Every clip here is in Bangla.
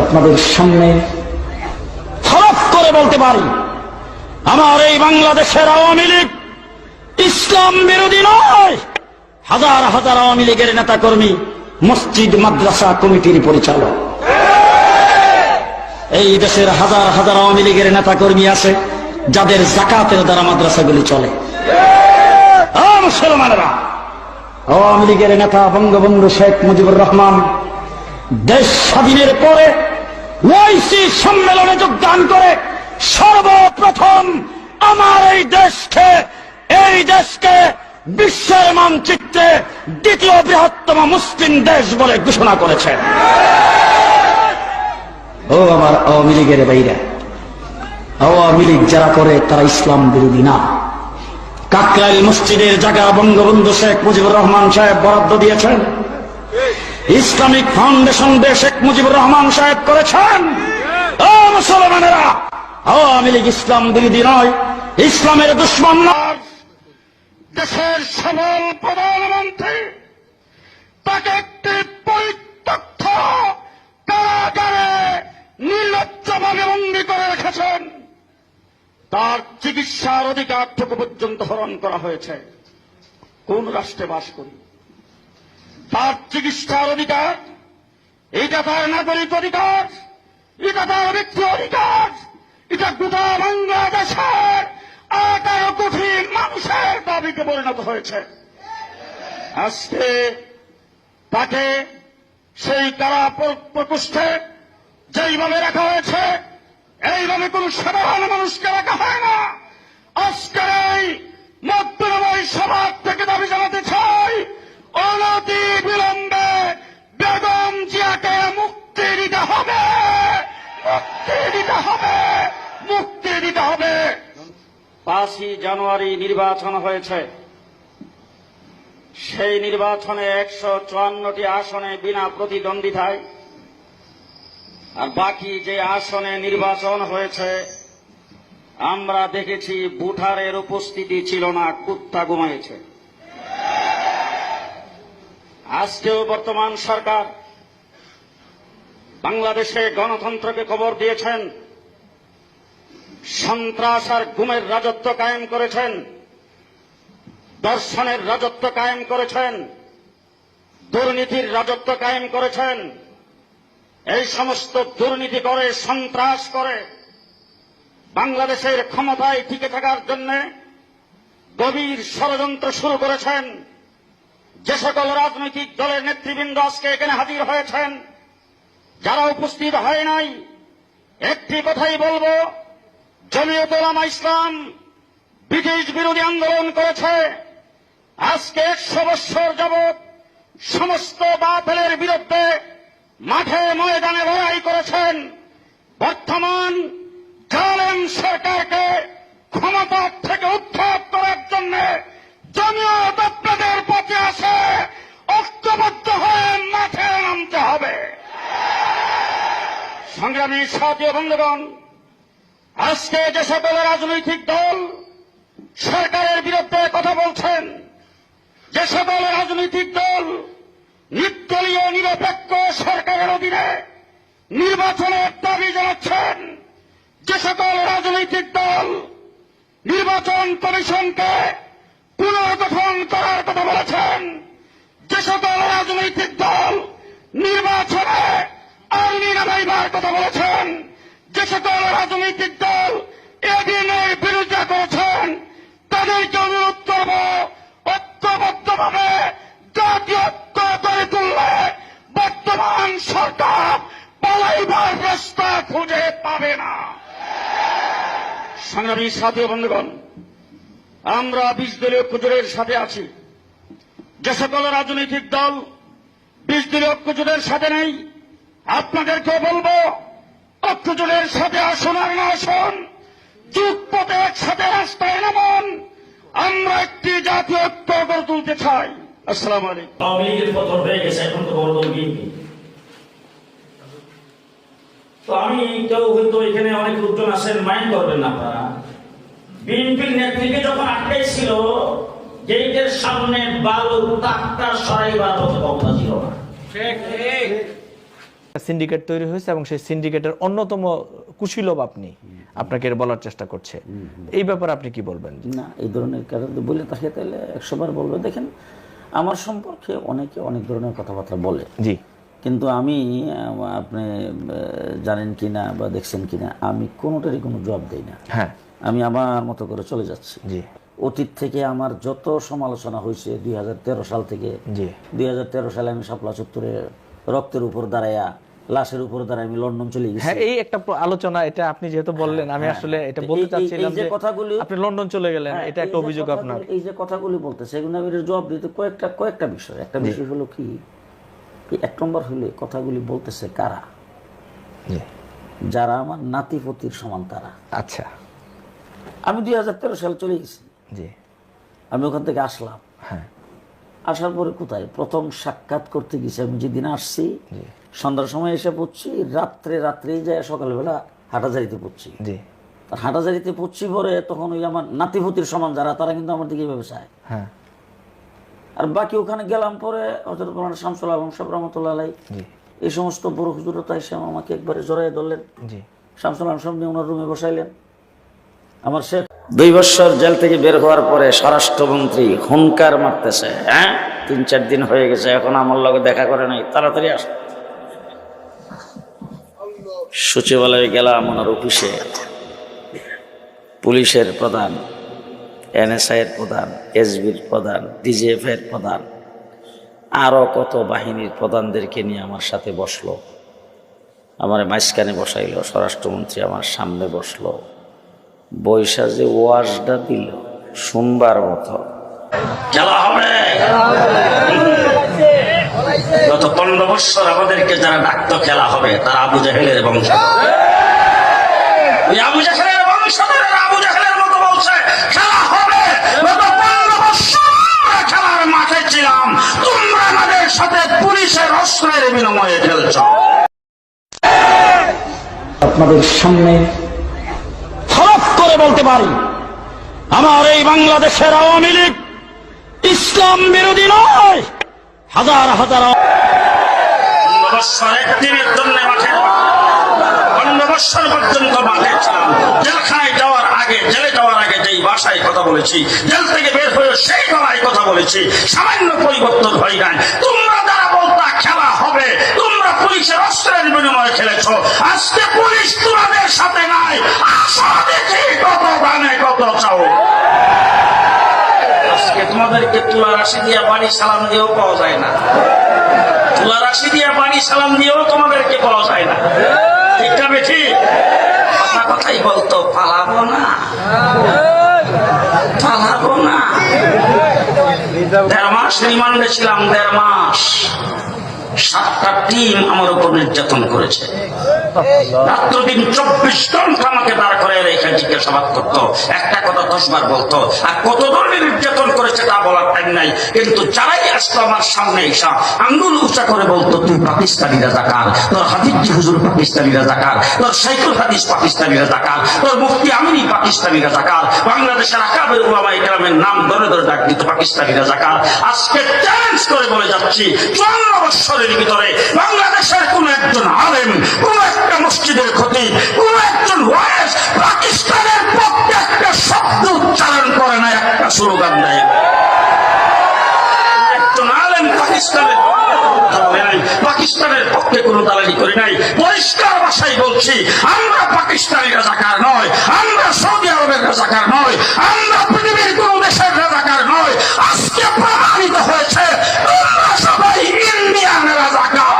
আপনাদের সামনে খারাপ করে বলতে পারি, আমার এই বাংলাদেশের আওয়ামী লীগ ইসলাম বিরোধী নয়। হাজার হাজার আওয়ামী লীগের নেতা কর্মী মসজিদ, মাদ্রাসা কমিটির পরিচালক। এই দেশের হাজার হাজার আওয়ামী লীগের নেতা কর্মী আছে, যাদের জাকাতের দ্বারা মাদ্রাসাগুলি চলে। মুসলমানেরা, আওয়ামী লীগের নেতা বঙ্গবন্ধু শেখ মুজিবুর রহমান দেশ স্বাধীনের পরে ওয়াইসি সম্মেলনে যোগদান করে সর্বপ্রথম আমার এই দেশকে এই দেশকে বিশ্বের মানচিত্রে দ্বিতীয় বৃহত্তম মুসলিম দেশ বলে ঘোষণা করেছেন ও আমার আওয়ামী লীগের বাইরা, আওয়ামী লীগ যারা করে তারা ইসলাম বিরোধী না। কাকরাইল মসজিদের জায়গা বঙ্গবন্ধু শেখ মুজিবুর রহমান সাহেব বরাদ্দ দিয়েছেন। ইসলামিক ফাউন্ডেশন দিয়ে শেখ মুজিবুর রহমান সাহেব করেছেন। ও মুসলমানেরা, আওয়ামী লীগ ইসলাম বিরোধী নয়, ইসলামের দুশ্মন দেশের সবল প্রধানমন্ত্রী, তাকে একটি পরিত্যক্ত কারাগারে নির্লজ্জভাবে বন্দী করে রেখেছেন। তার চিকিৎসার অধিকারটুকু পর্যন্ত হরণ করা হয়েছে। কোন রাষ্ট্রে বাস করি? তার চিকিৎসার অধিকার, এটা তার নাগরিক অধিকার, এটা তার ব্যক্তি অধিকার, এটা গোটা বাংলাদেশের আঠারো কোটি মানুষের দাবিতে পরিণত হয়েছে। আজকে তাকে সেই কারা প্র- প্রকোষ্ঠে যেইভাবে রাখা হয়েছে, এইভাবে কোন সাধারণ মানুষকে রাখা হয় না। আজকের এই মধ্যময় সভা থেকে দাবি জানাতে চাই অনতি বিলম্বে বেগম জিয়াকে মুক্তি দিতে হবে। মুক্তি দিতে হবে। মুক্তি দিতে হবে। পাঁচই জানুয়ারি নির্বাচন হয়েছে। সেই নির্বাচনে একশো চুয়ান্নটি আসনে বিনা প্রতিদ্বন্দ্বিতায় আর বাকি যে আসনে নির্বাচন হয়েছে, আমরা দেখেছি বুঠারের উপস্থিতি ছিল না, কুত্তা ঘুমাইছে। আজকেও বর্তমান সরকার বাংলাদেশে গণতন্ত্রকে খবর দিয়েছেন, সন্ত্রাস আর গুমের রাজত্ব কায়েম করেছেন, দর্শনের রাজত্ব কায়েম করেছেন, দুর্নীতির রাজত্ব কায়েম করেছেন, এই সমস্ত দুর্নীতি করে, সন্ত্রাস করে, বাংলাদেশের ক্ষমতায় টিকে থাকার জন্য গভীর ষড়যন্ত্র শুরু করেছেন। যে সকল রাজনৈতিক দলের নেতৃবৃন্দ আজকে এখানে হাজির হয়েছেন, যারা উপস্থিত হয় নাই, একটি কথাই বলব, জমিয়ত ওলামা ইসলাম ব্রিটিশ বিরোধী আন্দোলন করেছে। আজকে একশো বৎসর যাবৎ সমস্ত বাতিলের বিরুদ্ধে মাঠে ময়দানে লড়াই করেছেন। বর্তমান জালেম সরকারকে ক্ষমতার থেকে উৎখাত করার জন্য জমিয়ত পথে আসে ঐক্যবদ্ধ হয়ে মাঠে নামতে হবে। সংগ্রামী সাথী বন্ধুগণ, আজকে যে সকল রাজনৈতিক দল সরকারের বিরুদ্ধে কথা বলছেন, যে সকল রাজনৈতিক দল নির্দলীয় নিরপেক্ষ সরকারের অধীনে নির্বাচনের দাবি জানাচ্ছেন, যে সকল রাজনৈতিক দল নির্বাচন কমিশনকে পুনর্গঠন করার কথা বলেছেন। যে সকল রাজনৈতিক দল নির্বাচনে আইনি নামাইবার কথা বলেছেন। যে সকল রাজনৈতিক দল এদিনের বিরোধিতা করেছেন, তাদেরকে অনুরোধ করব ঐক্যবদ্ধভাবে জাতীয় ঐক্য গড়ে তুললে বর্তমান সরকার পালাইবার রাস্তা খুঁজে পাবে না। সংগ্রামী সাথী বন্ধুগণ আমরা বিশ দলীয় কুজুরের সাথে আছি। যে সকল রাজনৈতিক দল বিশ দলীয় কুজুরের সাথে নেই আপনাদেরকে বলব ঐক্যজোটের সাথে আসুন আর না আসুন, যুগপথে একসাথে রাস্তায় নামুন, আমরা একটি জাতীয় ঐক্য গড়ে তুলতে চাই। আসসালামু তো আমি কেউ হয়তো এখানে অনেক লোকজন আছেন, মাইন্ড করবেন আপনারা। বিএনপির নেত্রীকে যখন আটকাইছিল গেটের সামনে বালু টাকটা সরাইবার মতো ক্ষমতা ছিল না। সিন্ডিকেট তৈরি হয়েছে এবং সেই সিন্ডিকেটের অন্যতম কুশীলব আপনি আপনাকে বলার চেষ্টা করছে। এই ব্যাপারে আপনি কি বলবেন? না এই ধরনের কারণ বলে তাকে তাহলে একশোবার বলবে। দেখেন আমার সম্পর্কে অনেকে অনেক ধরনের কথাবার্তা বলে। জি। কিন্তু আমি আপনি জানেন কি না বা দেখছেন কি না আমি কোনোটারই কোনো জবাব দেই না। হ্যাঁ। আমি আমার মতো করে চলে যাচ্ছি। জি। অতীত থেকে আমার যত সমালোচনা হয়েছে দুই হাজার তেরো সাল থেকে জি। দুই সালে আমি শাপলা চত্বরে রক্তের উপর দাঁড়াইয়া লাশের উপর দাঁড়ায় আমি লন্ডন চলে গেছি। হ্যাঁ এই একটা আলোচনা এটা আপনি যেহেতু বললেন আমি আসলে এটা তো বলতে চাচ্ছিলাম যে কথাগুলি- আপনি লন্ডন চলে গেলেন হ্যাঁ, এটা একটা অভিযোগ আপনার। এই যে কথাগুলি বলতেছে এগুলো আমি জবাব দিতে কয়েকটা কয়েকটা বিষয়। একটা বিষয় হলো কি এক নম্বর হলে কথাগুলি বলতেছে কারা? যারা আমার নাতিপতির সমান তারা। আচ্ছা। আমি দুই হাজার তেরো সাল চলে গেছি। জি। আমি ওখান থেকে আসলাম। হ্যাঁ। আসার পরে কোথায়? প্রথম সাক্ষাৎ করতে গেছি আমি যেদিন আসছি সন্ধ্যার সময় এসে পড়ছি রাত্রে রাত্রেই যায় সকালবেলা হাটাজারিতে পড়ছি। জি। হাটাজারিতে পড়ছি পরে তখন ওই আমার নাতিপতির সমান যারা তারা কিন্তু আমার দিকে চায়। হ্যাঁ। আর বাকি ওখানে গেলাম পরে হজরত মৌলানা শামসুল আলম সাহেব রহমতুল্লাহ আলাই এই সমস্ত বড় হুজুরতা এসে আমাকে একবারে জড়াই ধরলেন। জি। শামসুল আলম সাহেব নিয়ে ওনার রুমে বসাইলেন। আমার শেখ দুই বছর জেল থেকে বের হওয়ার পরে স্বরাষ্ট্রমন্ত্রী হুনকার মারতেছে হ্যাঁ? তিন চার দিন হয়ে গেছে, এখন আমার লগে দেখা করে নাই। তাড়াতাড়ি আস। সচিবালয়ে গেলাম ওনার অফিসে। পুলিশের প্রধান এনএসআই এর প্রধান, এসবির প্রধান ডিজিএফ এর প্রধান আরও কত বাহিনীর প্রধানদেরকে নিয়ে আমার সাথে বসল। আমার মাঝখানে বসাইল, স্বরাষ্ট্রমন্ত্রী আমার সামনে বসল। বৈশা যে ওয়াজটা দিল শুনবার মতো। খেলা হবে। গত পনেরো বছর আমাদেরকে যারা ডাকতো খেলা হবে তারা আবু জাহেলের বংশ আবু জাহেলের বংশধর আবু জাহেলের মতো বলছে খেলা হবে। গত পনেরো বছর আমরা খেলার মাঠে ছিলাম। তোমরা আমাদের সাথে পুলিশের অস্ত্রের বিনিময়ে খেলছ। আপনাদের সামনে বলতে পারি। আমার এই বাংলাদেশের আওয়ামী লীগ ইসলাম বিরোধী নয়। হাজার হাজার আগে, জেলে যাওয়ার আগে যেই ভাষায় কথা বলেছি, জেল থেকে সেই গলায় কথা বলেছি। সামান্য পরিবর্তন হয় নাই। তোমরা যারা বলতা খেলা হবে পুলিশের অস্ত্রের বিনিময়ে খেলেছ। আজকে পুলিশ তোমাদের সাথে নাই। আশা দেখি কত দানে কত চাও। আজকে তোমাদেরকে তুলা রাশি দিয়া বাড়ি সালাম দিয়েও পাওয়া যায় না। তুলা রাশি দিয়া বাড়ি সালাম দিয়েও তোমাদেরকে পাওয়া যায় না। ঠিক না বেঠি? কথা কথাই বলতো, পালাবো না। পালাবো না। দেড় মাস রিমান্ডে ছিলাম, দেড় মাস। সাতটা টিম আমার উপর নির্যাতন করেছে। রাত্র দিন চব্বিশ ঘণ্টা আমাকে দাঁড় করে জিজ্ঞাসাবাদ একটা কথা দশবার বলতো, আর কত ধরনের নির্যাতন করেছে তা বলার টাইম নাই, কিন্তু যারাই আসতো আমার সামনে এসা আঙ্গুল উঁচা করে বলতো, তুই তোর হুজুর তোর হাদিস তোর বাংলাদেশের ইকরামের নাম ধরে ধরে ডাক দিত পাকিস্তানি রাজাকার। আজকে চ্যালেঞ্জ করে বলে যাচ্ছি চুয়ান্ন বৎসরের ভিতরে বাংলাদেশের কোন একজন আলেম, কোন একটা মসজিদের ক্ষতি কোন একজন পাকিস্তানের পক্ষে একটা শব্দ উচ্চারণ করে না একটা স্লোগান দেয়। পাকিস্তানের পক্ষে কোনো দালালি করি নাই। পরিষ্কার আমরা পাকিস্তানি রাজাকার নয়, আমরা নয় আমরা নয়। আজকে হয়েছে, তোমরা সবাই ইন্ডিয়ান রাজাকার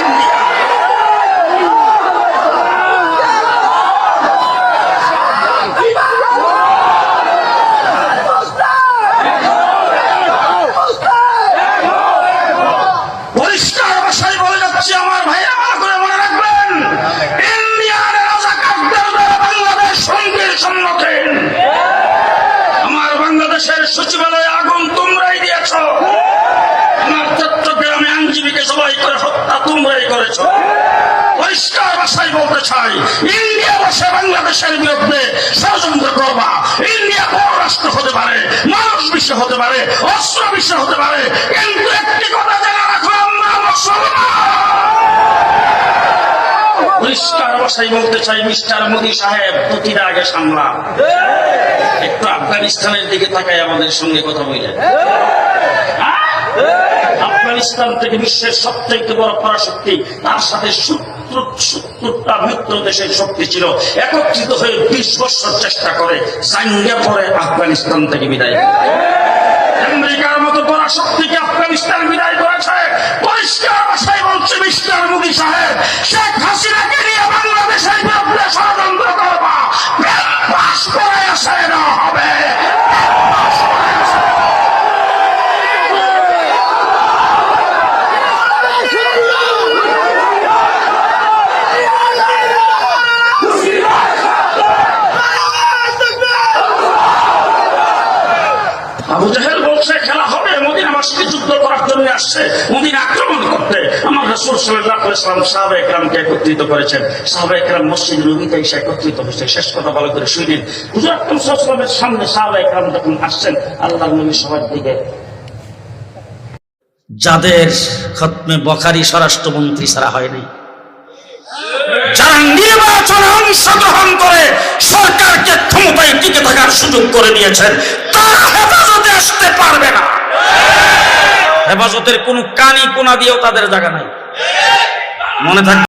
ইন্ডিয়ান পরিষ্কার ভাষায় বলে যাচ্ছি আমার ভাইয়া ভালো করে মনে রাখবেন ইন্ডিয়ান রাজাকারদের দ্বারা বাংলাদেশ সঙ্গীর সম্মুখীন আমার বাংলাদেশের সচিবালয়ে আগুন তোমরাই দিয়েছ আমার চট্টগ্রামে সবাই করে হত্যা তোমরাই করেছ। পরিষ্কার ভাষায় বলতে চাই, ইন্ডিয়া বসে বাংলাদেশের বিরুদ্ধে ষড়যন্ত্র করবা। ইন্ডিয়া বড় রাষ্ট্র হতে পারে, মানুষ বিশ্ব হতে পারে, অস্ত্র বিশ্ব হতে পারে, কিন্তু একটি কথা জানা রাখো, আমরা পরিষ্কার ভাষায় বলতে চাই, মিস্টার মোদী সাহেব, প্রতিটা আগে সামলা একটু আফগানিস্তানের দিকে তাকায় আমাদের সঙ্গে কথা বললেন। আফগানিস্তান থেকে বিশ্বের সবচেয়ে বড় পরাশক্তি, তার সাথে সত্তর সত্তরটা মিত্র দেশের শক্তি ছিল, একত্রিত হয়ে বিশ বছর চেষ্টা করে সাইঙ্গা পরে আফগানিস্তান থেকে বিদায় আমেরিকার যাদের খতমে বখারি স্বরাষ্ট্রমন্ত্রী ছাড়া হয়নি যারা নির্বাচনে অংশগ্রহণ করে সরকারকে ক্ষমতায় টিকে থাকার সুযোগ করে দিয়েছেন, তারা হেফাজতে আসতে পারবে না। হেফাজতের কোনো কানি কোনা দিয়েও তাদের জায়গা নাই। মনে থাকবে